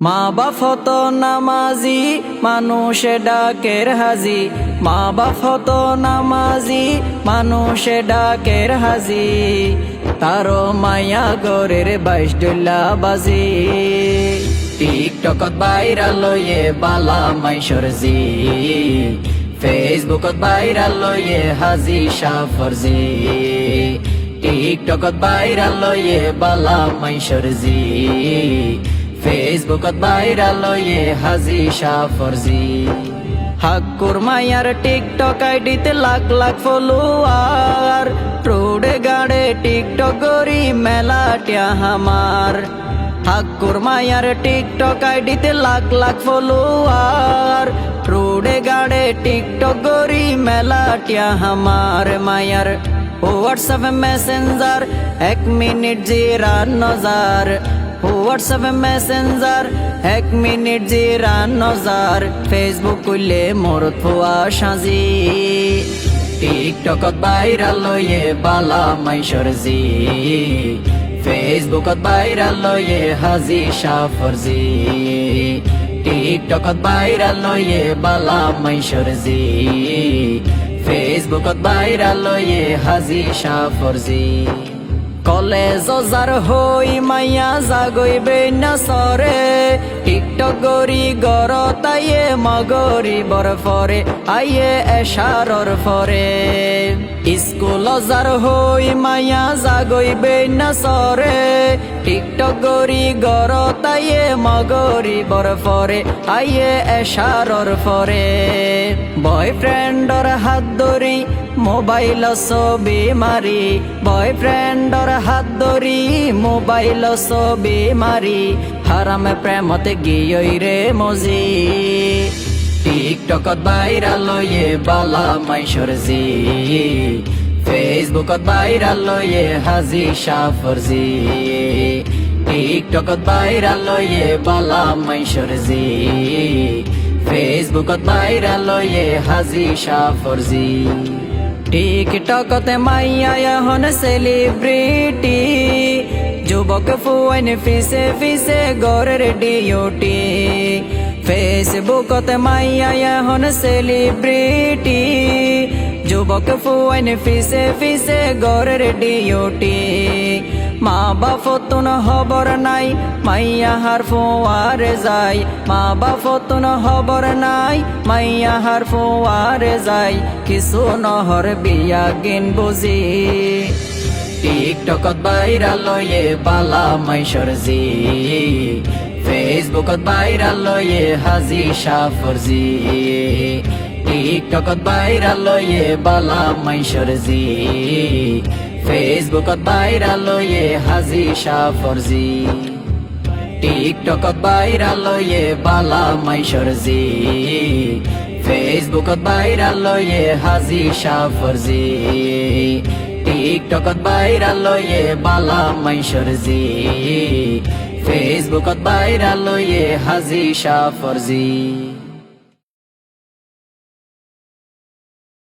মা বাফত নামাজি, মানুষে ডাকের হাজি। মা বাফত নামাজি, মানুষে ডাকের হাজি। তারো মায়া গরের বাইশ ডুল্লা বাজি। টিকটকত বাইরাল লয়ে বালা মাইশরজি ফেসবুকত বাইরাল লয়ে হাজি সাফরজি টিকটকত বাইরাল লয়ে বালা মাইশরজি ফেসবুকত বাইরাল লয়ে হাজি সাফরজি হাক্কুর মায়ার টিকটক আইডিতে লাখ লাখ ফলোয়ার রোডে গাড়ে টিকটক গরি মেলাটিয়া হামার। হাক্কুর মায়ার টিকটক আইডিতে লাখ লাখ ফলোয়ার রোডে গাড়ে টিকটক গরি মেলাটিয়া হামার মায়ার হোয়াটসঅ্যাপ মেসেঞ্জার এক মিনিট জিরা নজার। হোয়াটসঅ্যাপ মেসেঞ্জার এক মিনিট জিরা নজার। ফেসবুক খুললে মোর থোয়া সাজি। টিকটকত বাইরাল লয়ে বালা মাইশরজি ফেসবুকত বাইরাল লয়ে হাজি সাফরজি টিকটকত বাইরাল লয়ে বালা মাইশরজি ফেসবুকত বাইরাল লয়ে হাজি সাফরজি কলেজ যার হই মাইয়া জাগইবে না সরে। টিকটক গরি তাইয়ে মগরি বর ফরে আইয়ে এশারর ফরে। স্কুল যার হই মাইয়া জাগইবে না সরে, টিকটক গরি গর তাইয়ে মগরি বর ফরে আইয়ে এশারর ফরে। বয়ফ্রেন্ডর হাত ধরি, মোবাইল ছবি মারি। বয়ফ্রেন্ডর হাত ধরি, মোবাইল ছবি মারি। হারামে প্রেমতে গিয়ই রে মজি। টিকটকত লয়ে বালা মাইশরজি ফেসবুকত বাইরাল লয়ে হাজি সাফরজি টিকটকত বাইরাল লয়ে বালা মাইশরজি ফেসবুকত বাইরাল লয়ে হাজি সাফরজি টিকটকতে মাইয়া এখন সেলিব্রিটি। যুবক ফুয়াইন ফিসে ফিসে গরের ডিউটি ফেসবুকতে মাইয়া এখন সেলিব্রিটি যুবক ফুয়াইন ফিসে ফিসে গরের ডিউটি মা বাপতুন হবর নাই মাইয়া হার ফোয়ারে যাই মা বাপতুন হবর নাই মাইয়া হার ফোয়ারে যাই কিছু নহর বিয়া গিন বুঝি টিকটকত বাইরাল লয়ে বালা মাইশরজি ফেসবুকত বাইরাল হাজি সাফরজি টিকটকত বাইরাল লয়ে বালা মাইশরজি ফেসবুকত বাইরাল হাজি সাফরজি টিকটকত বাইরাল লয়ে বালা মাইশরজি ফেসবুকত বাইরাল হাজি সাফরজি টিকটকত বাইরা লয়ে বালা মাইশরজি ফেসবুকত বাইরা লয়ে হাজি সাফরজি